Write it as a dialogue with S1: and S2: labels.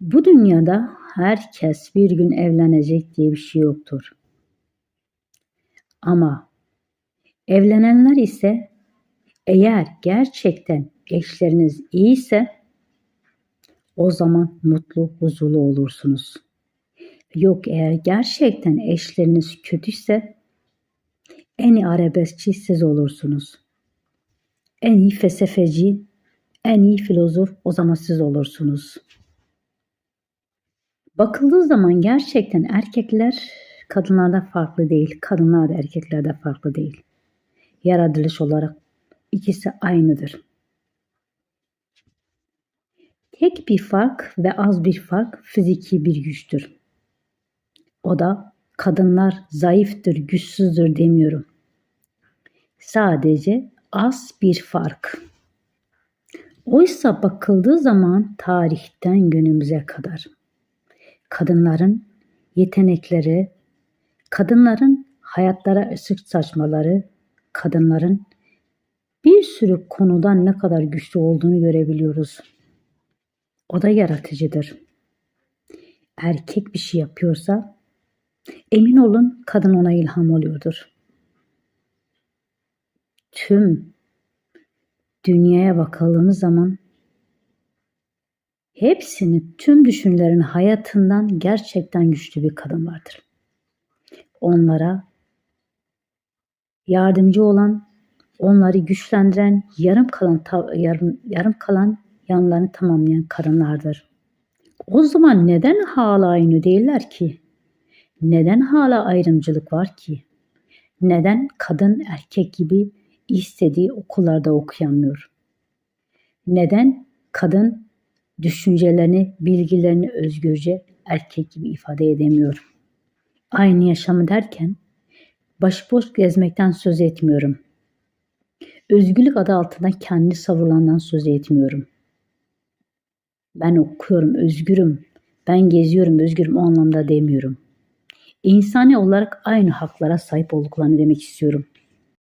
S1: Bu dünyada herkes bir gün evlenecek diye bir şey yoktur. Ama evlenenler ise eğer gerçekten eşleriniz iyiyse o zaman mutlu, huzurlu olursunuz. Yok eğer gerçekten eşleriniz kötüyse en iyi arabeskçi siz olursunuz. En iyi felsefeci, en iyi filozof o zaman siz olursunuz. Bakıldığı zaman gerçekten erkekler kadınlardan farklı değil. Kadınlar da erkeklerden farklı değil. Yaratılış olarak ikisi aynıdır. Tek bir fark ve az bir fark fiziki bir güçtür. O da kadınlar zayıftır, güçsüzdür demiyorum. Sadece az bir fark. Oysa bakıldığı zaman tarihten günümüze kadar kadınların yetenekleri, kadınların hayatlara ışık saçmaları, kadınların bir sürü konudan ne kadar güçlü olduğunu görebiliyoruz. O da yaratıcıdır. Erkek bir şey yapıyorsa emin olun kadın ona ilham oluyordur. Tüm dünyaya bakıldığımız zaman hepsini tüm düşünlerin hayatından gerçekten güçlü bir kadın vardır. Onlara yardımcı olan, onları güçlendiren, yarım kalan yarım, yarım kalan yanlarını tamamlayan kadınlardır. O zaman neden hala aynı değiller ki? Neden hala ayrımcılık var ki? Neden kadın erkek gibi istediği okullarda okuyamıyor? Neden kadın düşüncelerini, bilgilerini özgürce erkek gibi ifade edemiyor? Aynı yaşamı derken başıboş gezmekten söz etmiyorum. Özgürlük adı altında kendi savurulandan söz etmiyorum. Ben okuyorum, özgürüm. Ben geziyorum, özgürüm o anlamda demiyorum. İnsani olarak aynı haklara sahip olduklarını demek istiyorum.